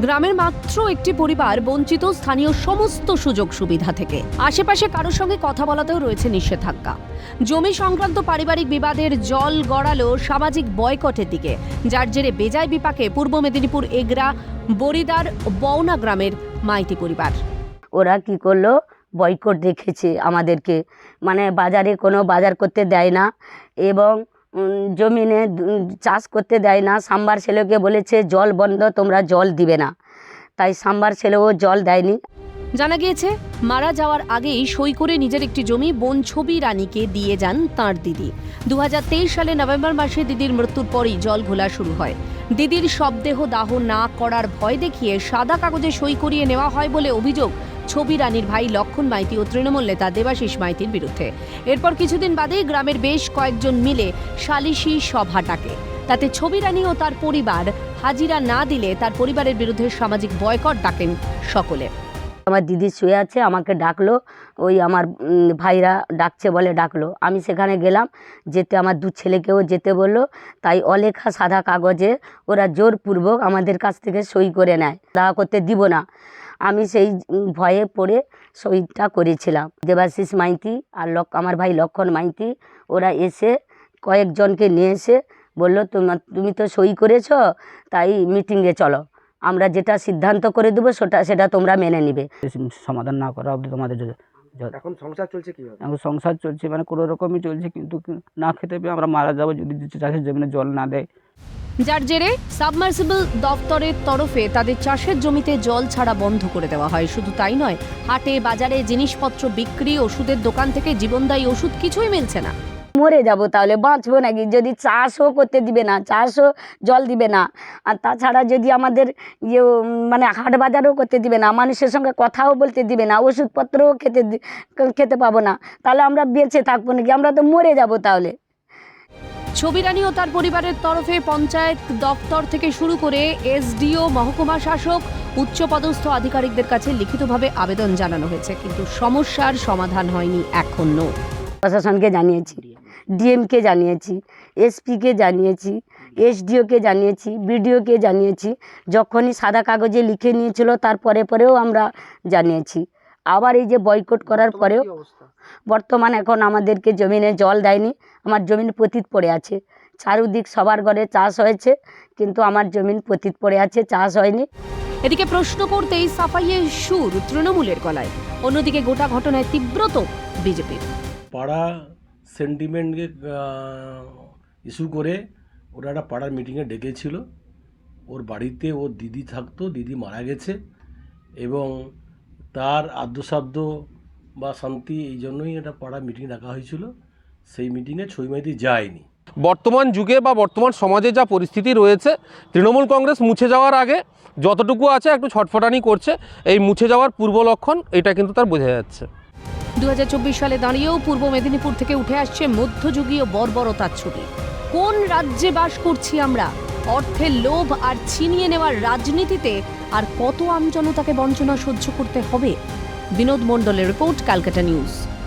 গ্রামের মাত্র একটি পরিবার বঞ্চিত স্থানীয় সমস্ত সুযোগ সুবিধা থেকে। আশেপাশে কারোর সঙ্গে কথা বলাতেও রয়েছে নিষেধাজ্ঞা। জমি সংক্রান্ত পারিবারিক বিবাদের জল গড়ালো সামাজিক বয়কটের দিকে। যার জেরে বেজায় বিপাকে পূর্ব মেদিনীপুর এগরা, বরিদার, বওনা গ্রামের মাইতি পরিবার। ওরা কি করল? বয়কট দেখেছে আমাদেরকে। মানে বাজারে কোনো বাজার করতে দেয় না। এবং জমিনে চাষ করতে দেয় না। সাম্বার ছেলেকে বলেছে, জল বন্ধ, তোমরা জল দিবে না। তাই সাম্বার ছেলেও জল দেয়নি। জানা গিয়েছে, মারা যাওয়ার আগেই সই করে নিজের একটি জমি বোন ছবি রানীকে দিয়ে যান তাঁর দিদি। দু হাজার তেইশ সালে নভেম্বর মাসে দিদির মৃত্যুর পরই জল ঘোলা শুরু হয়। দিদির শবদেহ দাহ না করার ভয় দেখিয়ে সাদা কাগজে সই করিয়ে নেওয়া হয় বলে অভিযোগ ছবি রানীর ভাই লক্ষণ মাইতি ও তৃণমূল নেতা দেবাশিস মাইতির বিরুদ্ধে। এরপর কিছুদিন বাদেই গ্রামের বেশ কয়েকজন মিলে সালিশি সভা ডাকে। তাতে ছবি রানী ও তার পরিবার হাজিরা না দিলে তার পরিবারের বিরুদ্ধে সামাজিক বয়কট ডাকেন সকলে। আমার দিদি শুয়ে আছে, আমাকে ডাকলো, ওই আমার ভাইরা ডাকছে বলে ডাকলো। আমি সেখানে গেলাম, যেতে আমার দু ছেলেকেও যেতে বলল, তাই অলেখা সাদা কাগজে ওরা জোরপূর্বক আমাদের কাছ থেকে সই করে নেয়। দেখা করতে দিব না। আমি সেই ভয়ে পড়ে সইটা করেছিলাম। দেবাশিস মাইতি আর লক আমার ভাই লক্ষণ মাইতি ওরা এসে কয়েকজনকে নিয়ে এসে বলল তোমার তুমি তো সই করেছ তাই মিটিংয়ে চলো। আমরা যেটা সিদ্ধান্ত করে দেবো সেটা সেটা তোমরা মেনে নিবে। সমাধান না করা অবধি তোমাদের এখন সংসার চলছে কীভাবে? এখন সংসার চলছে মানে কোনো রকমই চলছে কিন্তু না খেতে পেয়ে আমরা মারা যাব যদি চাষের জমিনে জল না দেয়। যার জেরে সাবমার্সিবল দপ্তরের তরফে তাদের চাষের জমিতে জল ছাড়া বন্ধ করে দেওয়া হয়। শুধু তাই নয়, হাটে, বাজারে জিনিসপত্র বিক্রি, ওষুধের দোকান থেকে জীবনদায়ী ওষুধ কিছুই মিলছে না। মরে যাব তাহলে, বাঁচবো নাকি? যদি চাষও করতে দিবে না, চাষও জল দিবে না, আর তাছাড়া যদি আমাদের ইয়ে মানে হাট বাজারও করতে দিবে না, মানুষের সঙ্গে কথাও বলতে দিবে না, ওষুধপত্রও খেতে খেতে পাবো না, তাহলে আমরা বেঁচে থাকব নাকি? আমরা তো মরে যাব তাহলে। ছবি রানী ও তার পরিবারের তরফে পঞ্চায়েত দপ্তর থেকে শুরু করে এসডিও, মহকুমা শাসক উচ্চপদস্থ আধিকারিকদের কাছে লিখিতভাবে আবেদন জানানো হয়েছে, কিন্তু সমস্যার সমাধান হয়নি এখনও। প্রশাসনকে জানিয়েছি, ডিএমকে জানিয়েছি, এসপিকে জানিয়েছি, এসডিওকে জানিয়েছি, বিডিওকে জানিয়েছি, যখনই সাদা কাগজে লিখে নিয়েছিল তারপরে পরেও আমরা জানিয়েছি। আবার এই যে বয়কট করার পরেও বর্তমান এখন আমাদেরকে জমিনে জল দেয়নি আমার জমিন পতিত পড়ে আছে। চারুদিক সবার ঘরে চাষ হয়েছে কিন্তু আমার জমিন পতিত পড়ে আছে চাষ হয়নি। এদিকে প্রশ্ন করতেই সাফাইয়ের সুর তৃণমূলের গলায়। অন্যদিকে গোটা ঘটনায় তীব্রত বিজেপির পাড়া সেন্টিমেন্টকে ইস্যু করে ওরা একটা পাড়ার মিটিংয়ে ডেকেছিল। ওর বাড়িতে ওর দিদি থাকতো দিদি মারা গেছে এবং তার আদ্যসাধ্য বা শান্তি এই জন্যই একটা পাড়া মিটিং ডাকা হয়েছিল। সেই মিটিংয়ে ছইমাইতি যায়নি। বর্তমান যুগে বা বর্তমান সমাজে যা পরিস্থিতি রয়েছে তৃণমূল কংগ্রেস মুছে যাওয়ার আগে যতটুকু আছে একটু ছটফটানি করছে। এই মুছে যাওয়ার পূর্ব লক্ষণ এটা কিন্তু তার বোঝা যাচ্ছে। দু হাজার চব্বিশ সালে দাঁড়িয়েও পূর্ব মেদিনীপুর থেকে উঠে আসছে মধ্যযুগীয় বর্বরতার ছবি। কোন রাজ্যে বাস করছি আমরা? অর্থের লোভ আর ছিনিয়ে নেওয়ার রাজনীতিতে আর কত আমজনতাকে বঞ্চনা সহ্য করতে হবে? বিনোদ মণ্ডলের রিপোর্ট ক্যালকাটা নিউজ।